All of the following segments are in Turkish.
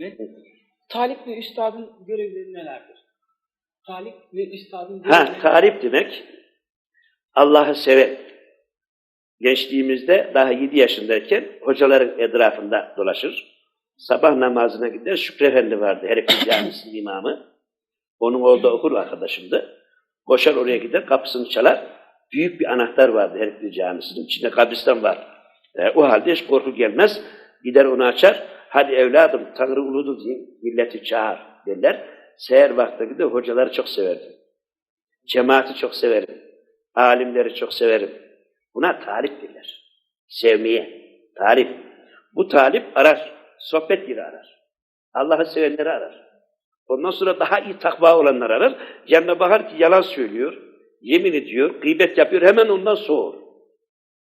Ve talip ve üstadın görevleri nelerdir? Talip ve üstadın Ha, görevleri talip demek Allah'ı seven. Gençliğimizde daha 7 yaşındayken hocaların etrafında dolaşır. Sabah namazına gider. Şükrü Efendi vardı. Herkül Camisi'nin imamı. Onun orada okur arkadaşımdı. Koşar oraya gider, kapısını çalar. Büyük bir anahtar vardı Herkül Camisi'nin. İçinde kabristan var. E, o halde hiç korku gelmez. Gider onu açar. Hadi evladım Tanrı uludur deyin. Milleti çağır derler. Seher vakti gider hocaları çok severdim. Cemaati çok severim. Alimleri çok severim. Buna talip derler. Sevmeye. Talip. Bu talip arar. Sohbet yeri arar. Allah'ı sevenleri arar. Ondan sonra daha iyi takva olanlar arar. Bakar ki yalan söylüyor, yemin ediyor, gıybet yapıyor, hemen ondan soğur.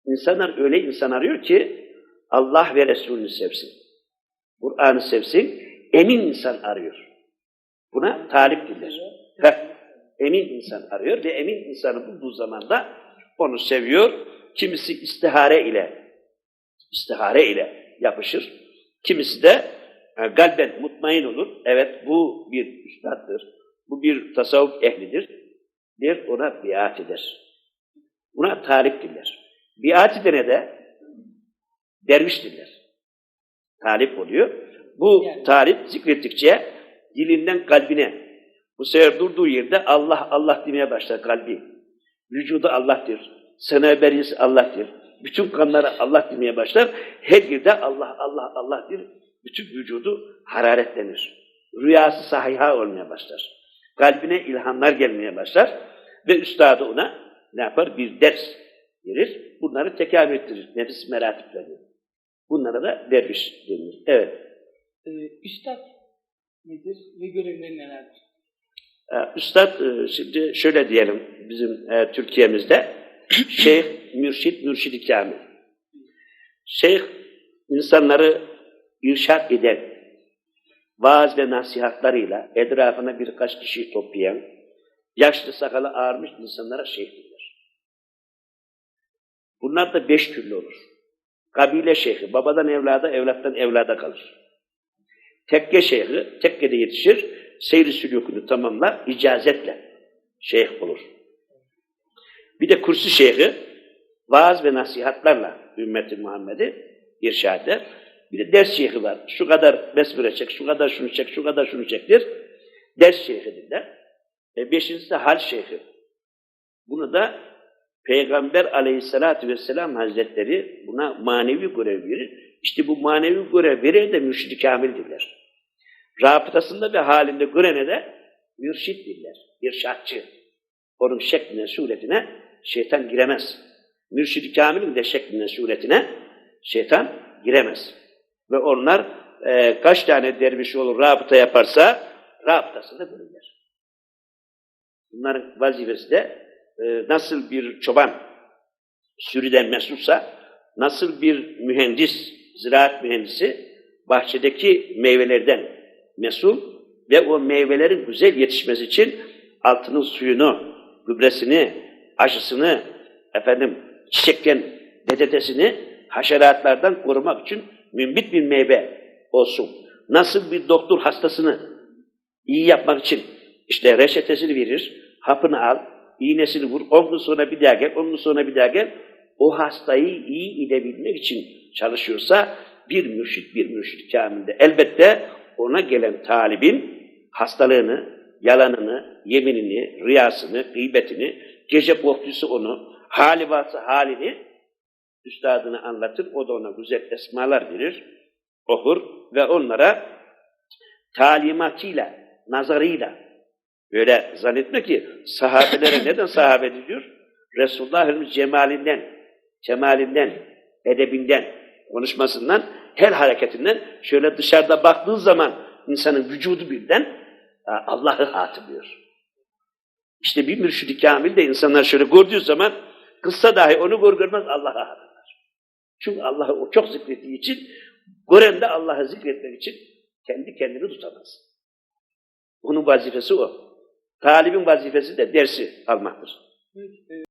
İnsanlar öyle insan arıyor ki Allah ve Resulünü sevsin. Kur'an'ı sevsin, emin insan arıyor. Buna talip denir. Heh, emin insan arıyor ve emin insanı bulduğu zaman da onu seviyor. Kimisi istihare ile istihare ile yapışır. Kimisi de e, galben mutmain olur. Evet bu bir üstattır. Bu bir tasavvuf ehlidir. Der ona biat eder. Buna talip diller. Biat edene de derviş diller. Talip oluyor. Bu Yani- talip zikrettikçe dilinden kalbine bu sefer durduğu yerde Allah Allah demeye başlar kalbi. Vücudu Allah'tır. Seneberisi Allah'tır. Bütün kanları Allah demeye başlar. Her yerde Allah Allah Allah'tır. Bütün vücudu hararetlenir. Rüyası sahiha olmaya başlar. Kalbine ilhamlar gelmeye başlar. Ve üstadı ona ne yapar? Bir ders verir. Bunları tekamül ettirir. Nefis meratiplerini. Bunlara da derviş denir. Evet. Ee, üstad nedir ve görevleri nelerdir? Ee, Üstad e, şimdi şöyle diyelim bizim e, Türkiye'mizde Şeyh Mürşid Mürşid-i Kamil. Şeyh insanları irşad eden vaaz ve nasihatlarıyla etrafına birkaç kişi toplayan yaşlı sakalı ağarmış insanlara şeyh denir. Bunlar da beş türlü olur. Kabile şeyhi, babadan evlada, evlattan evlada kalır. Tekke şeyhi, tekkede yetişir, seyri sülükünü tamamlar, icazetle şeyh olur. Bir de kursi şeyhi, vaaz ve nasihatlarla ümmeti Muhammed'i irşad eder. Bir de ders şeyhi var. Şu kadar besmele çek, şu kadar şunu çek, şu kadar şunu çektir. Ders şeyhidirler. E beşincisi de hal şeyhi. Bunu da Peygamber aleyhissalatü vesselam hazretleri buna manevi görev verir. İşte bu manevi görev verir de mürşid-i kamildirler. Rabıtasında ve halinde görene de mürşid diller, irşatçı. Onun şekline, suretine şeytan giremez. Mürşid-i kamilin de şekline, suretine şeytan giremez. Ve onlar e, kaç tane derviş olur rabıta yaparsa rabıtasını görürler. Bunların vazifesi de nasıl bir çoban sürüden mesulsa, nasıl bir mühendis, ziraat mühendisi bahçedeki meyvelerden mesul ve o meyvelerin güzel yetişmesi için altının suyunu, gübresini, aşısını, efendim çiçekken betetesini haşeratlardan korumak için mümbit bir meyve olsun. Nasıl bir doktor hastasını iyi yapmak için işte reçetesini verir, hapını al, iğnesini vur, 10 gün sonra bir daha gel, 10 gün sonra bir daha gel. O hastayı iyi edebilmek için çalışıyorsa bir mürşit, bir mürşit kamilde. Elbette ona gelen talibin hastalığını, yalanını, yeminini, rüyasını, gıybetini, gece korkusu onu, hali varsa halini üstadına anlatır. O da ona güzel esmalar verir, okur ve onlara talimatıyla, nazarıyla böyle zannetme ki sahabelere neden sahabe diyor? Resulullah Efendimiz cemalinden, cemalinden, edebinden, konuşmasından, her hareketinden şöyle dışarıda baktığı zaman insanın vücudu birden Allah'ı hatırlıyor. İşte bir mürşid-i kamil de insanlar şöyle gördüğü zaman kıssa dahi onu gör görmez Allah'a hatırlar. Çünkü Allah'ı o çok zikrettiği için gören de Allah'ı zikretmek için kendi kendini tutamaz. Onun vazifesi o. Talibin vazifesi de dersi almaktır. E,